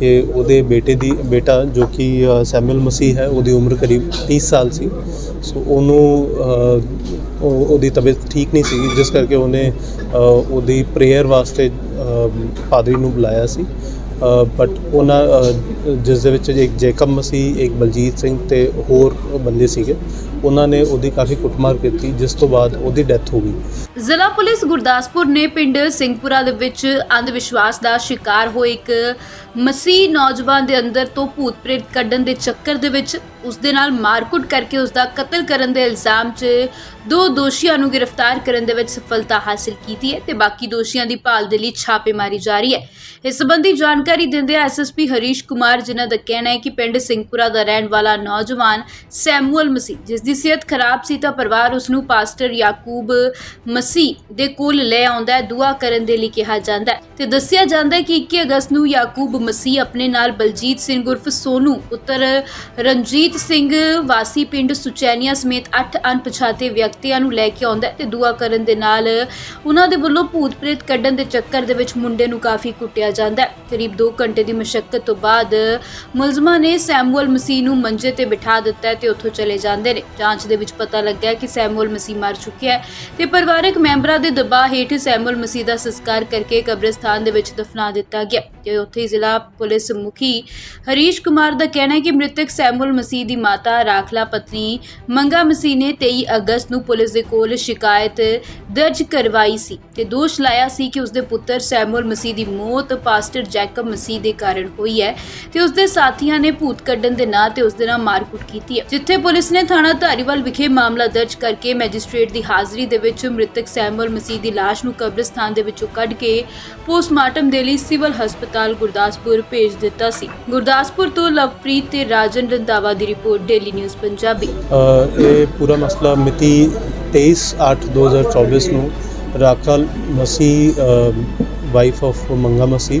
ਕਿ ਉਹਦੇ ਬੇਟੇ ਦੀ ਬੇਟਾ ਜੋ ਕਿ ਅ, ਸੈਮੂਅਲ ਮਸੀਹ ਹੈ ਉਹਦੀ ਉਮਰ ਕਰੀਬ 30 ਸਾਲ ਸੀ। ਸੋ ਉਹਨੂੰ ਉਹਦੀ ਤਬੀਅਤ ਠੀਕ ਨਹੀਂ ਸੀ ਜਿਸ ਕਰਕੇ ਉਹਨੇ ਉਹਦੀ ਪ੍ਰੇਅਰ ਵਾਸਤੇ ਪਾਦਰੀ ਨੂੰ ਬੁਲਾਇਆ ਸੀ। ਬਟ ਉਹਨਾਂ ਜਿਸ ਦੇ ਵਿੱਚ ਇੱਕ ਜੇਕਬ ਮਸੀਹ ਇੱਕ ਬਲਜੀਤ ਸਿੰਘ ਤੇ ਹੋਰ ਬੰਦੇ ਸੀਗੇ, ਉਹਨਾਂ ਨੇ ਉਹਦੀ ਕਾਫੀ ਕੁੱਟਮਾਰ ਕੀਤੀ, ਜਿਸ ਤੋਂ ਬਾਅਦ ਉਹਦੀ ਡੈਥ ਹੋ ਗਈ। ਜ਼ਿਲ੍ਹਾ ਪੁਲਿਸ ਗੁਰਦਾਸਪੁਰ ਨੇ ਪਿੰਡ ਸਿੰਘਪੁਰਾ ਦੇ ਵਿੱਚ ਅੰਧ ਵਿਸ਼ਵਾਸ ਦਾ ਸ਼ਿਕਾਰ ਹੋਏ ਇੱਕ ਮਸੀਹ ਨੌਜਵਾਨ ਦੇ ਅੰਦਰ ਤੋਂ ਭੂਤ ਪ੍ਰੇਤ ਕੱਢਣ ਦੇ ਚੱਕਰ ਦੇ ਵਿੱਚ ਉਸ ਦੇ ਨਾਲ ਮਾਰਕੁੱਟ ਕਰਕੇ ਉਸ ਦਾ ਕਤਲ ਕਰਨ ਦੇ ਇਲਜ਼ਾਮ 'ਚ ਦੋ ਦੋਸ਼ੀਆਂ ਨੂੰ ਗ੍ਰਿਫਤਾਰ ਕਰਨ ਦੇ ਵਿੱਚ ਸਫਲਤਾ ਹਾਸਲ ਕੀਤੀ ਹੈ ਤੇ ਬਾਕੀ ਦੋਸ਼ੀਆਂ ਦੀ ਭਾਲ ਦੇ ਲਈ ਛਾਪੇਮਾਰੀ ਜਾਰੀ ਹੈ। ਇਸ ਸੰਬੰਧੀ ਜਾਣਕਾਰੀ ਦਿੰਦੇ ਐਸਐਸਪੀ ਹਰੀਸ਼ ਕੁਮਾਰ, ਜਿਨ੍ਹਾਂ ਦਾ ਕਹਿਣਾ ਹੈ ਕਿ ਪਿੰਡ ਸਿੰਘਪੁਰਾ ਦਾ ਰਹਿਣ ਵਾਲਾ ਨੌਜਵਾਨ ਸੈਮੂਅਲ ਮਸੀਹ, ਜਿਸ ਦੀ ਸਿਹਤ ਖਰਾਬ ਸੀ ਤਾਂ ਪਰਿਵਾਰ ਉਸ ਨੂੰ ਪਾਸਟਰ ਯਾਕੂਬ ਮਸੀਹ ਦੇ ਕੋਲ ਲੈ ਆਉਂਦਾ ਹੈ, ਦੁਆ ਕਰਨ ਦੇ ਲਈ ਕਿਹਾ ਜਾਂਦਾ ਹੈ। ਤੇ ਦੱਸਿਆ ਜਾਂਦਾ ਹੈ ਕਿ 21 ਅਗਸਤ ਨੂੰ ਯਾਕੂਬ ਮਸੀਹ ਆਪਣੇ ਨਾਲ ਬਲਜੀਤ ਸਿੰਘ ਉਰਫ ਸੋਨੂ, ਪੁੱਤਰ ਰਣਜੀਤ ਸਿੰਘ ਵਾਸੀ ਪਿੰਡ ਸੁਚੈਨੀਆ ਸਮੇਤ 8 ਅਣਪਛਾਤੇ ਵਿਅਕਤੀਆਂ ਨੂੰ ਲੈ ਕੇ ਆਉਂਦਾ ਹੈ ਤੇ ਦੁਆ ਕਰਨ ਦੇ ਨਾਲ ਉਹਨਾਂ ਦੇ ਵੱਲੋਂ ਭੂਤ ਪ੍ਰੇਤ ਕੱਢਣ ਦੇ ਚੱਕਰ ਦੇ ਵਿੱਚ ਮੁੰਡੇ ਨੂੰ ਕਾਫੀ ਕੁੱਟਿਆ ਜਾਂਦਾ ਹੈ। ਕਰੀਬ 2 ਘੰਟੇ ਦੀ ਮੁਸ਼ਕਲ ਤੋਂ ਬਾਅਦ ਮੁਲਜ਼ਮਾਂ ਨੇ ਸੈਮੂਅਲ ਮਸੀਹ ਨੂੰ ਮੰਜੇ ਤੇ ਬਿਠਾ ਦਿੱਤਾ ਤੇ ਉੱਥੋਂ ਚਲੇ ਜਾਂਦੇ ਨੇ। ਜਾਂਚ ਦੇ ਵਿੱਚ ਪਤਾ ਲੱਗਿਆ ਕਿ ਸੈਮੂਅਲ ਮਸੀਹ ਮਰ ਚੁੱਕਿਆ ਹੈ ਤੇ ਪਰਿਵਾਰਕ ਮੈਂਬਰਾਂ ਦੇ ਦਬਾਅ ਹੇਠ ਸੈਮੂਅਲ ਮਸੀਹ ਦਾ ਸੰਸਕਾਰ ਕਰਕੇ ਕਬਰਸਤਾਨ ਦੇ ਵਿੱਚ ਦਫਨਾ ਦਿੱਤਾ ਗਿਆ। ਤੇ ਉੱਥੇ ਜ਼ਿਲ੍ਹਾ ਪੁਲਿਸ ਮੁਖੀ ਹਰੀਸ਼ ਕੁਮਾਰ ਦਾ ਕਹਿਣਾ ਹੈ ਕਿ ਮ੍ਰਿਤਕ ਸੈਮੂਅਲ ਮਸੀਹ ਦੀ ਮਾਤਾ ਰਾਖਲਾ ਪਤਨੀ ਮੰਗਾ ਮਸੀਹ ਨੇ 23 ਅਗਸਤ ਨੂੰ ਪੁਲਿਸ ਦੇ ਕੋਲ ਸ਼ਿਕਾਇਤ ਦਰਜ ਕਰਵਾਈ ਸੀ ਤੇ ਦੋਸ਼ ਲਾਇਆ ਸੀ ਕਿ ਉਸਦੇ ਪੁੱਤਰ ਸੈਮੂਅਲ ਮਸੀਹ ਦੀ ਮੌਤ ਪਾਸਟਰ ਜੈਕਬ ਮਸੀਹ ਦੇ ਕਾਰਨ ਹੋਈ ਹੈ ਤੇ ਉਸਦੇ ਸਾਥੀਆਂ ਨੇ ਭੂਤ ਕੱਢਣ ਦੇ ਨਾਂ ਤੇ ਉਸ ਦੇ ਨਾਲ ਮਾਰਕੁੱਟ ਕੀਤੀ ਹੈ ਜਿੱਥੇ ਪੁਲਿਸ ਨੇ ਥਾਣਾ ਧਾਰੀਵਾਲ ਵਿਖੇ ਮਾਮਲਾ ਦਰਜ ਕਰਕੇ ਮੈਜਿਸਟ੍ਰੇਟ ਦੀ ਹਾਜ਼ਰੀ ਦੇ ਵਿੱਚ ਮ੍ਰਿਤਕ ਸੈਮੂਅਲ ਮਸੀਹ ਦੀ ਲਾਸ਼ ਨੂੰ ਕਬਰਸਤਾਨ ਦੇ ਵਿੱਚੋਂ ਕੱਢ ਕੇ ਪੋਸਟਮਾਰਟਮ ਦੇ ਲਈ ਸਿਵਲ ਹਸਪਤਾਲ ਗੁਰਦਾਸਪੁਰ ਭੇਜ ਦਿੱਤਾ ਸੀ। ਗੁਰਦਾਸਪੁਰ ਤੋਂ ਲਵਪ੍ਰੀਤ ਤੇ ਰਾਜਨ ਰੰਧਾਵਾ ਦੀ ਰਿਪੋਰਟ ਡੇਲੀ ਨਿਊਜ਼ ਪੰਜਾਬੀ। ਅ, ਇਹ ਪੂਰਾ ਮਸਲਾ ਮਿਤੀ 23/8/2024 ਨੂੰ ਰਾਖਲ ਮਸੀਹ ਵਾਈਫ ਆਫ ਮੰਗਾ ਮਸੀਹ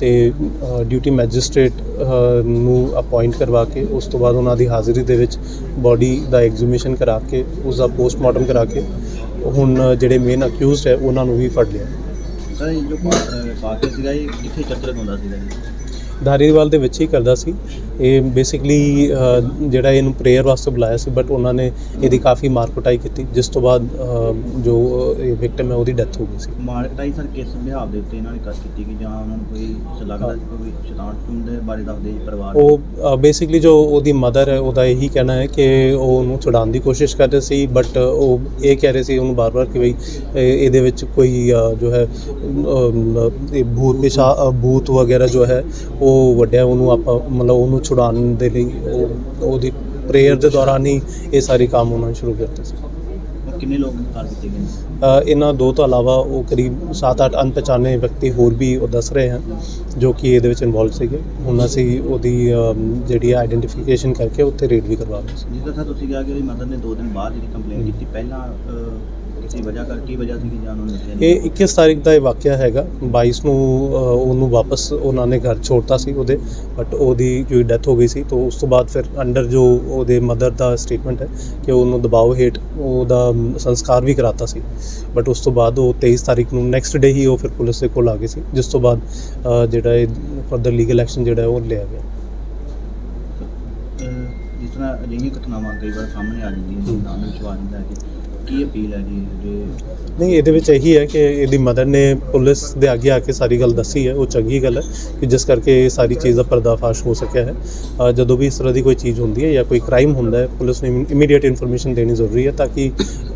ਤੇ ਡਿਊਟੀ ਮੈਜਿਸਟ੍ਰੇਟ ਨੂੰ ਅਪਾਇੰਟ ਕਰਵਾ ਕੇ ਉਸ ਤੋਂ ਬਾਅਦ ਉਹਨਾਂ ਦੀ ਹਾਜ਼ਰੀ ਦੇ ਵਿੱਚ ਬਾਡੀ ਦਾ ਐਗਜ਼ੀਮੀਸ਼ਨ ਕਰਾ ਕੇ ਉਸ ਦਾ ਪੋਸਟਮਾਰਟਮ ਕਰਾ ਕੇ ਹੁਣ ਜਿਹੜੇ ਮੇਨ ਅਕਿਊਜ਼ਡ ਹੈ ਉਹਨਾਂ ਨੂੰ ਵੀ ਫੜ ਲਿਆ। ਸਰ ਜੋ ਪਾਸਟਰ ਸੀਗਾ ਇਹ ਕਿੱਥੇ ਚਰਚ ਲਗਾਉਂਦਾ ਸੀਗਾ ਜੀ? ਧਾਰੀਵਾਲ ਦੇ ਵਿੱਚ ਹੀ ਕਰਦਾ ਸੀ। ਇਹ ਬੇਸਿਕਲੀ ਜਿਹੜਾ ਇਹਨੂੰ ਪ੍ਰੇਅਰ ਵਾਸਤੇ ਬੁਲਾਇਆ ਸੀ ਬਟ ਉਹਨਾਂ ਨੇ ਇਹਦੀ ਕਾਫੀ ਮਾਰ ਕੁਟਾਈ ਕੀਤੀ ਜਿਸ ਤੋਂ ਬਾਅਦ ਜੋ ਇਹ ਵਿਕਟਮ ਹੈ ਉਹਦੀ ਡੈਥ ਹੋ ਗਈ ਸੀ ਮਾਰਕਟਾਈ ਸਰ ਕਿਸ ਵਿਹਾਰ ਦੇ ਉੱਤੇ ਇਹਨਾਂ ਨੇ ਕਰ ਕੀਤੀ ਕਿ ਜਾਂ ਉਹਨਾਂ ਨੂੰ ਕੋਈ ਲੱਗਦਾ ਕੋਈ ਸ਼ੈਤਾਨ ਟੂਨ ਦੇ ਬਾਰੇ ਦੱਸਦੇ ਪਰਿਵਾਰ? ਉਹ ਬੇਸਿਕਲੀ ਜੋ ਉਹਦੀ ਮਦਰ ਹੈ ਉਹਦਾ ਇਹੀ ਕਹਿਣਾ ਹੈ ਕਿ ਉਹ ਉਹਨੂੰ ਛੁਡਾਉਣ ਦੀ ਕੋਸ਼ਿਸ਼ ਕਰ ਰਹੇ ਸੀ ਬਟ ਉਹ ਇਹ ਕਹਿ ਰਹੇ ਸੀ ਉਹਨੂੰ ਬਾਰ-ਬਾਰ ਕਿ ਇਹ- ਇਹਦੇ ਵਿੱਚ ਕੋਈ ਜੋ ਹੈ ਇਹ ਭੂਤ ਪਿਸ਼ਾ ਭੂਤ ਵਗੈਰਾ ਜੋ ਹੈ ਉਹ ਵੱਡਿਆ ਉਹਨੂੰ ਆਪਾਂ ਮਤਲਬ ਉਹਨੂੰ ਛੁਡਾਉਣ ਦੇ ਲਈ ਉਹ ਉਹਦੀ ਪ੍ਰੇਅਰ ਦੇ ਦੌਰਾਨ ਹੀ ਇਹ ਸਾਰੇ ਕੰਮ ਉਹਨਾਂ ਨੇ ਸ਼ੁਰੂ ਕੀਤੇ ਸੀ। ਕਿੰਨੇ ਲੋਕ ਕਰ ਦਿੱਤੇ ਗਏ ਇਹਨਾਂ ਦੋ ਤੋਂ ਇਲਾਵਾ ਉਹ ਕਰੀਬ 7-8 ਅਣਪਛਾਣੇ ਵਿਅਕਤੀ ਹੋਰ ਵੀ ਉਹ ਦੱਸ ਰਹੇ ਹਨ ਜੋ ਕਿ ਇਹਦੇ ਵਿੱਚ ਇਨਵੋਲਵ ਸੀਗੇ। ਹੁਣ ਅਸੀਂ ਉਹਦੀ ਅਮ, ਜਿਹੜੀ ਆਈਡੈਂਟੀਫਿਕੇਸ਼ਨ ਕਰਕੇ ਉੱਥੇ ਰੇਡ ਵੀ ਕਰਵਾ ਰਹੇ ਸੀ। ਜਿਸ ਤਰ੍ਹਾਂ ਤੁਸੀਂ ਕਿਹਾ ਕਿ ਉਹਦੀ ਮਦਰ ਨੇ 2 ਦਿਨ ਬਾਅਦ ਜਿਹੜੀ ਕੰਪਲੇਂਟ ਕੀਤੀ ਪਹਿਲਾਂ ਅਹ, ਵਜ੍ਹਾ ਕੀ ਵਜ੍ਹਾ ਸੀ ਕਿ ਉਹਨਾਂ ਇਹ 21 ਤਾਰੀਖ ਦਾ ਇਹ ਵਾਕਿਆ ਹੈਗਾ। 22 ਨੂੰ ਅ, ਉਹਨੂੰ ਵਾਪਸ ਉਹਨਾਂ ਨੇ ਘਰ ਛੋੜਤਾ ਸੀ ਉਹਦੇ ਬਟ ਉਹਦੀ ਜੋ ਡੈਥ ਹੋ ਗਈ ਸੀ ਤਾਂ ਉਸ ਤੋਂ ਬਾਅਦ ਫਿਰ ਅੰਡਰ ਜੋ ਉਹਦੇ ਮਦਰ ਦਾ ਸਟੇਟਮੈਂਟ ਹੈ ਕਿ ਉਹਨੂੰ ਦਬਾਅ ਹੇਠ ਉਹਦਾ ਸੰਸਕਾਰ ਵੀ ਕਰਾਤਾ ਸੀ। ਬਟ ਉਸ ਤੋਂ ਬਾਅਦ ਉਹ 23 ਤਾਰੀਖ ਨੂੰ ਨੈਕਸਟ ਡੇ ਹੀ ਉਹ ਫਿਰ ਪੁਲਿਸ ਦੇ ਕੋਲ ਆ ਗਏ ਸੀ ਜਿਸ ਤੋਂ ਬਾਅਦ ਅ, ਜਿਹੜਾ ਇਹ ਫਰਦਰ ਲੀਗਲ ਐਕਸ਼ਨ ਜਿਹੜਾ ਹੈ ਉਹ ਲਿਆ ਗਿਆ। ਜਿਸ ਤਰ੍ਹਾਂ ਅਜਿਹੀਆਂ ਘਟਨਾਵਾਂ ਕਈ ਵਾਰ ਸਾਹਮਣੇ ਆ ਜਾਂਦੀਆਂ ਹੂੰ। ਨੇ ਨਾਮ ਵਿਸ਼ਵਾਸ ਨੂੰ ਲੈ ਕੇ ਕੀ ਅਪੀਲ ਹੈ ਜੀ ਜੇ ਨਹੀਂ ਇਹਦੇ ਵਿੱਚ ਇਹੀ ਹੈ ਕਿ ਇਹਦੀ ਮਦਰ ਨੇ ਪੁਲਿਸ ਦੇ ਅੱਗੇ ਆ ਕੇ ਸਾਰੀ ਗੱਲ ਦੱਸੀ ਹੈ। ਉਹ ਚੰਗੀ ਗੱਲ ਹੈ ਕਿ ਜਿਸ ਕਰਕੇ ਇਹ ਸਾਰੀ ਚੀਜ਼ ਦਾ ਪਰਦਾਫਾਸ਼ ਹੋ ਸਕਿਆ ਹੈ। ਅ, ਜਦੋਂ ਵੀ ਇਸ ਤਰ੍ਹਾਂ ਦੀ ਕੋਈ ਚੀਜ਼ ਹੁੰਦੀ ਹੈ ਜਾਂ ਕੋਈ ਕ੍ਰਾਈਮ ਹੁੰਦਾ ਹੈ ਪੁਲਿਸ ਨੂੰ ਇਮੀਡੀਏਟ ਇਨਫੋਰਮੇਸ਼ਨ ਦੇਣੀ ਜ਼ਰੂਰੀ ਹੈ ਤਾਂ ਕਿ